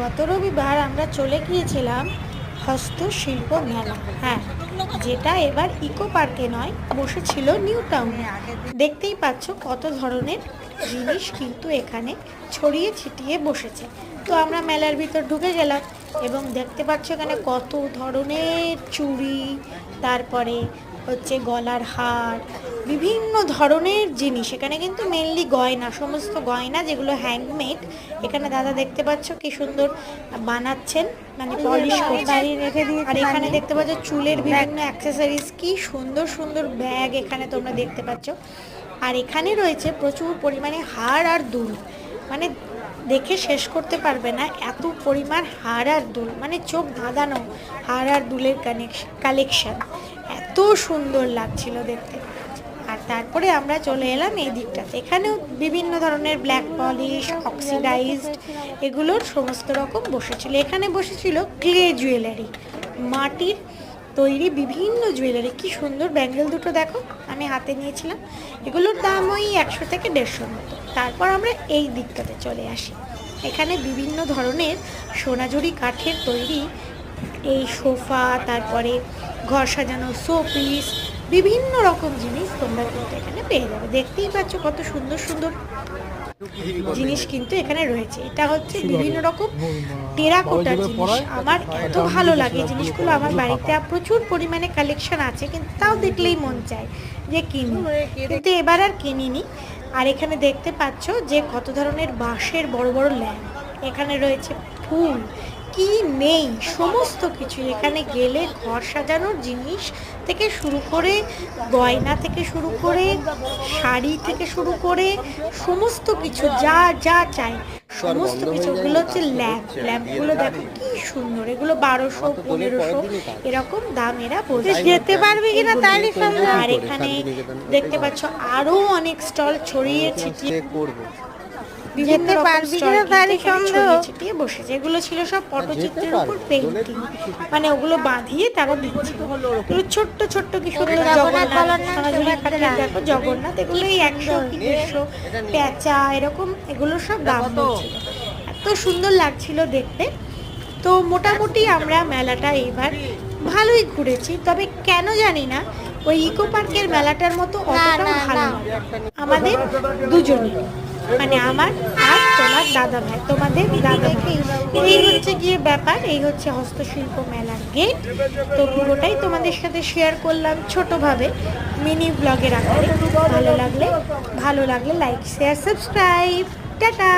গত রবিবার আমরা চলে গিয়েছিলাম হস্তশিল্প মেলা। হ্যাঁ যেটা এবার ইকো পার্কে নয়, বসেছিল নিউ টাউনে। দেখতেই পাচ্ছ কত ধরনের জিনিস কিন্তু এখানে ছড়িয়ে ছিটিয়ে বসেছে। তো আমরা মেলার ভিতর ঢুকে গেলাম এবং দেখতে পাচ্ছ এখানে কত ধরনের চুড়ি, তারপরে হচ্ছে গলার হার বিভিন্ন ধরনের জিনিস। এখানে কিন্তু মেনলি গয়না সমস্ত গয়না যেগুলো হ্যান্ডমেড এখানে দাদা দেখতে পাচ্ছ কি সুন্দর বানাচ্ছেন মানে পলিশ করছেন। আর এখানে দেখতে পাচ্ছ চুলের বিভিন্ন অ্যাক্সেসরিজ কি সুন্দর সুন্দর ব্যাগ এখানে তোমরা দেখতে পাচ্ছ। আর এখানে রয়েছে প্রচুর পরিমাণে হার আর দুল। মানে দেখে শেষ করতে পারবে না এত পরিমাণ হার আর দুল। মানে চোখ ধাঁধানো হার আর দুলের কানেকশ কালেকশন সুন্দর লাগছিল দেখতে। আর তারপরে আমরা চলে এলাম এই দিকটাতে। এখানেও বিভিন্ন ধরনের ব্ল্যাক পলিশ অক্সিডাইজড এগুলোর সমস্ত রকম বসেছিল। এখানে বসেছিল ক্লে জুয়েলারি মাটির তৈরি বিভিন্ন জুয়েলারি কি সুন্দর ব্যাঙ্গেল দুটো দেখো, আমি হাতে নিয়েছিলাম। এগুলোর দাম ওই একশো থেকে দেড়শোর মতো। তারপর আমরা এই দিকটাতে চলে আসি। এখানে বিভিন্ন ধরনের সোনাঝুরি কাঠের তৈরি এই সোফা তারপরে ঘর সাজানো শোপিস বিভিন্ন রকম জিনিস তোমরা কিন্তু এখানে পেয়ে যাবে। দেখতেই পাচ্ছ কত সুন্দর সুন্দর জিনিস কিন্তু এখানে রয়েছে। এটা হচ্ছে বিভিন্ন রকম টেরাকোটার জিনিস। আমার এত ভালো লাগে জিনিসগুলো আমার বাড়িতে। প্রচুর পরিমাণে কালেকশন আছে কিন্তু তাও দেখলেই মন চায় যে কিনি। কিন্তু এবার আর কিনিনি। আর এখানে দেখতে পাচ্ছ যে কত ধরনের বাঁশের বড় বড় ল্যাম্প। এখানে রয়েছে ফুল। কি নেই? সমস্ত কিছু। এখানে গেলে ঘর সাজানোর জিনিস থেকে শুরু করে গয়না থেকে শুরু করে শাড়ি থেকে শুরু করে সমস্ত কিছু যা যা চাই। সমস্ত কিছু। ওগুলো হচ্ছে ল্যাম্প। ল্যাম্পগুলো দেখো কি সুন্দর। এগুলো বারোশো পনেরোশো এরকম দাম এরা বলছে। যেতে পারবে কিনা তাই আর এখানে দেখতে পাচ্ছ আরও অনেক স্টল ছড়িয়ে ছিটিয়ে করব। রকম পারবি কিনা তারই সন্দেহ। ছিটিয়ে বসেছে এগুলো ছিল সব পটচিত্রের উপর পেন্টিং মানে ওগুলো বাঁধিয়ে তারা দিচ্ছিল এগুলো ছোট্ট ছোট্ট কি সুন্দর জগন্নাথ জগন্নাথ সোনাঝুরি দেখো জগন্নাথ এগুলো এই একশো কি দেড়শো প্যাঁচা এরকম এগুলো সব দাম এত সুন্দর লাগছিল দেখতে। তো মোটামুটি আমরা মেলাটা এবার ভালোই ঘুরেছি। তবে কেন জানি না ওই ইকো পার্কের মেলাটার মতো অতটাও না, ভালো আমাদের দুজনের। মানে আমার আর তোমার দাদা ভাই, তোমাদের দাদা ভাই। এই হচ্ছে গিয়ে ব্যাপার, এই হচ্ছে হস্তশিল্প মেলার গেট তো পুরোটাই তোমাদের সাথে শেয়ার করলাম ছোটোভাবে মিনি ব্লগের আকারে। ভালো লাগলে ভালো লাগলে লাইক শেয়ার সাবস্ক্রাইব টাটা!